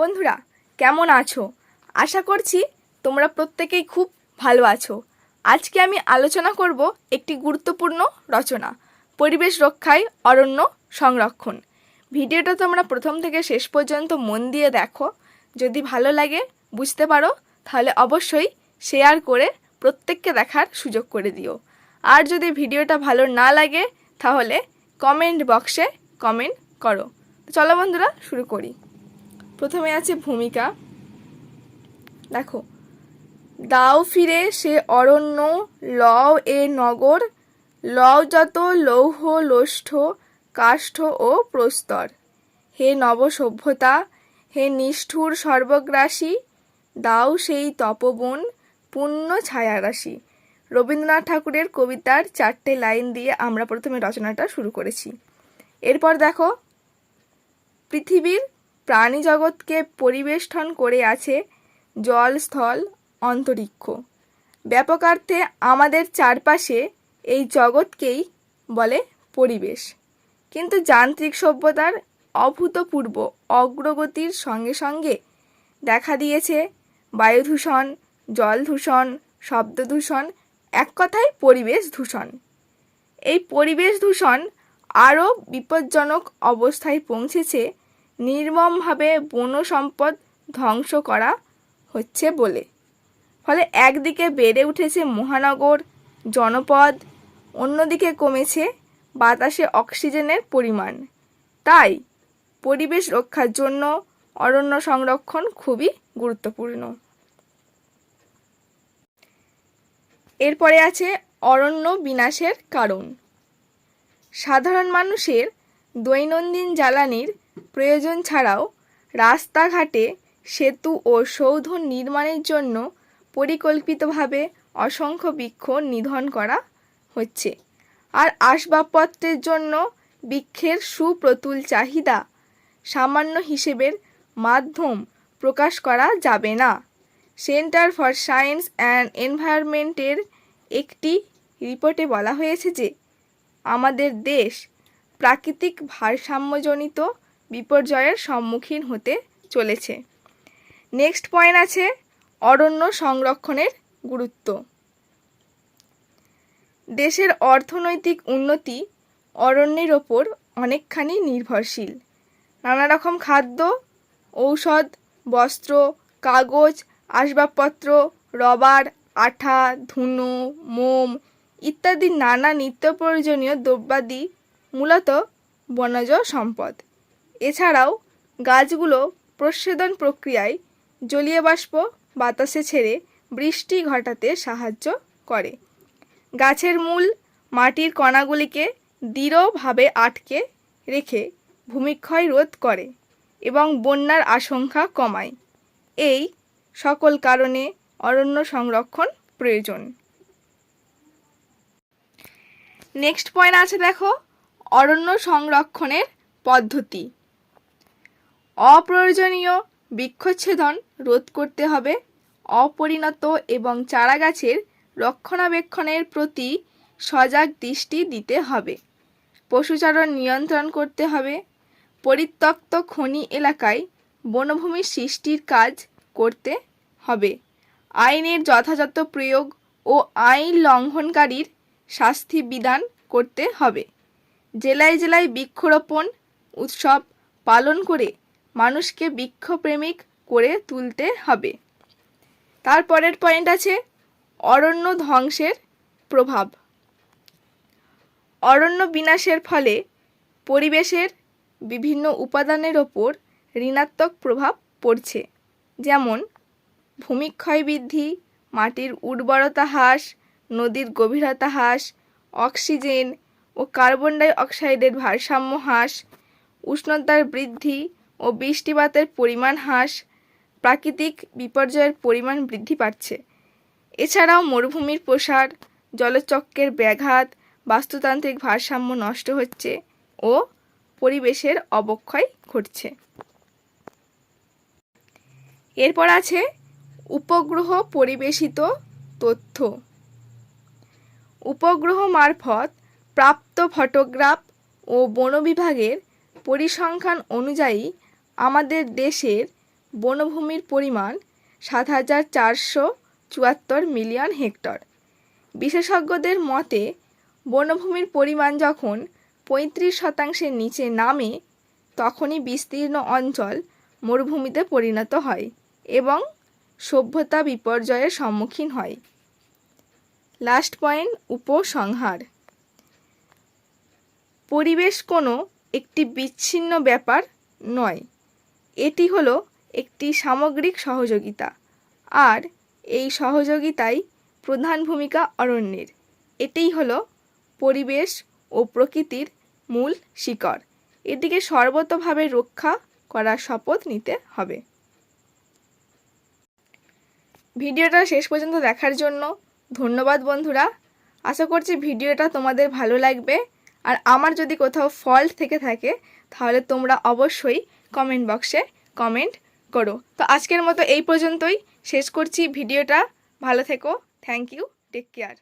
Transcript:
বন্ধুরা, কেমন আছো? আশা করছি তোমরা প্রত্যেকেই খুব ভালো আছো। আজকে আমি আলোচনা করব একটি গুরুত্বপূর্ণ রচনা, পরিবেশ রক্ষায় অরণ্য সংরক্ষণ। ভিডিওটা তোমরা প্রথম থেকে শেষ পর্যন্ত মন দিয়ে দেখো। যদি ভালো লাগে বুঝতে পারো, তাহলে অবশ্যই শেয়ার করে প্রত্যেককে দেখার সুযোগ করে দিও। আর যদি ভিডিওটা ভালো না লাগে, তাহলে কমেন্ট বক্সে কমেন্ট করো। চলো বন্ধুরা, শুরু করি। প্রথমে আছে ভূমিকা। দেখো, দাও ফিরে সে অরণ্য, লও এ নগর, লও যত লৌহ লোষ্ঠ, কাষ্ঠ ও প্রস্তর। হে নব সভ্যতা হে নিষ্ঠুর সর্বগ্রাসী, দাও সেই তপবন, পুণ্য ছায়ারাশি। রবীন্দ্রনাথ ঠাকুরের কবিতার চারটে লাইন দিয়ে আমরা প্রথমে রচনাটা শুরু করেছি। এরপর দেখো, পৃথিবীর প্রাণী জগৎকে পরিবেষ্টন করে আছে জল স্থল অন্তরিক্ষ। ব্যাপকার্থে আমাদের চারপাশে এই জগৎকেই বলে পরিবেশ। কিন্তু যান্ত্রিক সভ্যতার অভূতপূর্ব অগ্রগতির সঙ্গে সঙ্গে দেখা দিয়েছে বায়ু দূষণ জল দূষণ শব্দ দূষণ এক কথায় পরিবেশ দূষণ। এই পরিবেশ দূষণ আরও বিপজ্জনক অবস্থায় পৌঁছেছে নির্মমভাবে বন সম্পদ ধ্বংস করা হচ্ছে বলে। ফলে একদিকে বেড়ে উঠেছে মহানগর, জনপদ, অন্যদিকে কমেছে বাতাসে অক্সিজেনের পরিমাণ। তাই পরিবেশ রক্ষার জন্য অরণ্য সংরক্ষণ খুবই গুরুত্বপূর্ণ। এরপরে আছে অরণ্য বিনাশের কারণ। সাধারণ মানুষের দৈনন্দিন জ্বালানির প্রয়োজন ছাড়াও রাস্তাঘাটে সেতু ও সৌধ নির্মাণের জন্য পরিকল্পিতভাবে অসংখ্য বৃক্ষ নিধন করা হচ্ছে। আর আসবাবপত্রের জন্য বৃক্ষের সুপ্রতুল চাহিদা সামান্য হিসেবের মাধ্যম প্রকাশ করা যাবে না। সেন্টার ফর সায়েন্স অ্যান্ড এনভায়রনমেন্টের একটি রিপোর্টে বলা হয়েছে যে, আমাদের দেশ প্রাকৃতিক ভারসাম্যজনিত বিপর্যয়ের সম্মুখীন হতে চলেছে। নেক্সট পয়েন্ট আছে অরণ্য সংরক্ষণের গুরুত্ব। দেশের অর্থনৈতিক উন্নতি অরণ্যের ওপর অনেকখানি নির্ভরশীল। নানা রকম খাদ্য, ঔষধ, বস্ত্র, কাগজ, আসবাবপত্র, রবার, আঠা, ধুনো, মোম ইত্যাদি নানা নিত্য প্রয়োজনীয় দ্রব্যাদি মূলত বনজ সম্পদ। এছাড়াও গাছগুলো প্রচ্ছেদন প্রক্রিয়ায় জলীয় বাষ্প বাতাসে ছেড়ে বৃষ্টি ঘটাতে সাহায্য করে। গাছের মূল মাটির কণাগুলিকে দৃঢ়ভাবে আটকে রেখে ভূমিক্ষয় রোধ করে এবং বন্যার আশঙ্কা কমায়। এই সকল কারণে অরণ্য সংরক্ষণ প্রয়োজন। নেক্সট পয়েন্ট আছে দেখো, অরণ্য সংরক্ষণের পদ্ধতি। অপ্রয়োজনীয় বৃক্ষচ্ছেদন রোধ করতে হবে। অপরিণত এবং চারাগাছের রক্ষণাবেক্ষণের প্রতি সজাগ দৃষ্টি দিতে হবে। পশুচারণ নিয়ন্ত্রণ করতে হবে। পরিত্যক্ত খনি এলাকায় বনভূমি সৃষ্টির কাজ করতে হবে। আইনের যথাযথ প্রয়োগ ও আইন লঙ্ঘনকারীর শাস্তি বিধান করতে হবে। জেলায় জেলায় বৃক্ষরোপণ উৎসব পালন করে মানুষকে বৃক্ষপ্রেমিক করে তুলতে হবে। তারপরের পয়েন্ট আছে অরণ্য ধ্বংসের প্রভাব। অরণ্য বিনাশের ফলে পরিবেশের বিভিন্ন উপাদানের ওপর ঋণাত্মক প্রভাব পড়ছে। যেমন ভূমিক্ষয় বৃদ্ধি, মাটির উর্বরতা হ্রাস, নদীর গভীরতা হ্রাস, অক্সিজেন ও কার্বন ডাই অক্সাইডের ভারসাম্য হ্রাস, উষ্ণতার বৃদ্ধি ও বৃষ্টিপাতের পরিমাণ হ্রাস, প্রাকৃতিক বিপর্যয়ের পরিমাণ বৃদ্ধি পাচ্ছে। এছাড়াও মরুভূমির প্রসার, জলচক্রের ব্যাঘাত, বাস্তুতান্ত্রিক ভারসাম্য নষ্ট হচ্ছে ও পরিবেশের অবক্ষয় ঘটছে। এরপর আছে উপগ্রহ পরিবেশিত তথ্য। উপগ্রহ মারফত প্রাপ্ত ফটোগ্রাফ ও বন বিভাগের পরিসংখ্যান অনুযায়ী আমাদের দেশের বনভূমির পরিমাণ সাত হাজার চারশো চুয়াত্তর মিলিয়ন হেক্টর। বিশেষজ্ঞদের মতে, বনভূমির পরিমাণ যখন পঁয়ত্রিশ শতাংশের নিচে নামে, তখনই বিস্তীর্ণ অঞ্চল মরুভূমিতে পরিণত হয় এবং সভ্যতা বিপর্যয়ের সম্মুখীন হয়। লাস্ট পয়েন্ট, উপসংহার। পরিবেশ কোনো একটি বিচ্ছিন্ন ব্যাপার নয়। এটি হলো একটি সামগ্রিক সহযোগিতা। আর এই সহযোগিতাই প্রধান ভূমিকা অরণ্যের। এটিই হলো পরিবেশ ও প্রকৃতির মূল শিকড়। এটিকে সর্বতোভাবে রক্ষা করার শপথ নিতে হবে। ভিডিওটা শেষ পর্যন্ত দেখার জন্য ধন্যবাদ বন্ধুরা। আশা করছি ভিডিওটা তোমাদের ভালো লাগবে। আর আমার যদি কোথাও ফল্ট থেকে থাকে, তাহলে তোমরা অবশ্যই কমেন্ট বক্সে কমেন্ট করো। তো আজকের মতো এই পর্যন্তই। শেষ করছি ভিডিওটা। ভালো থেকো। Thank you. Take care.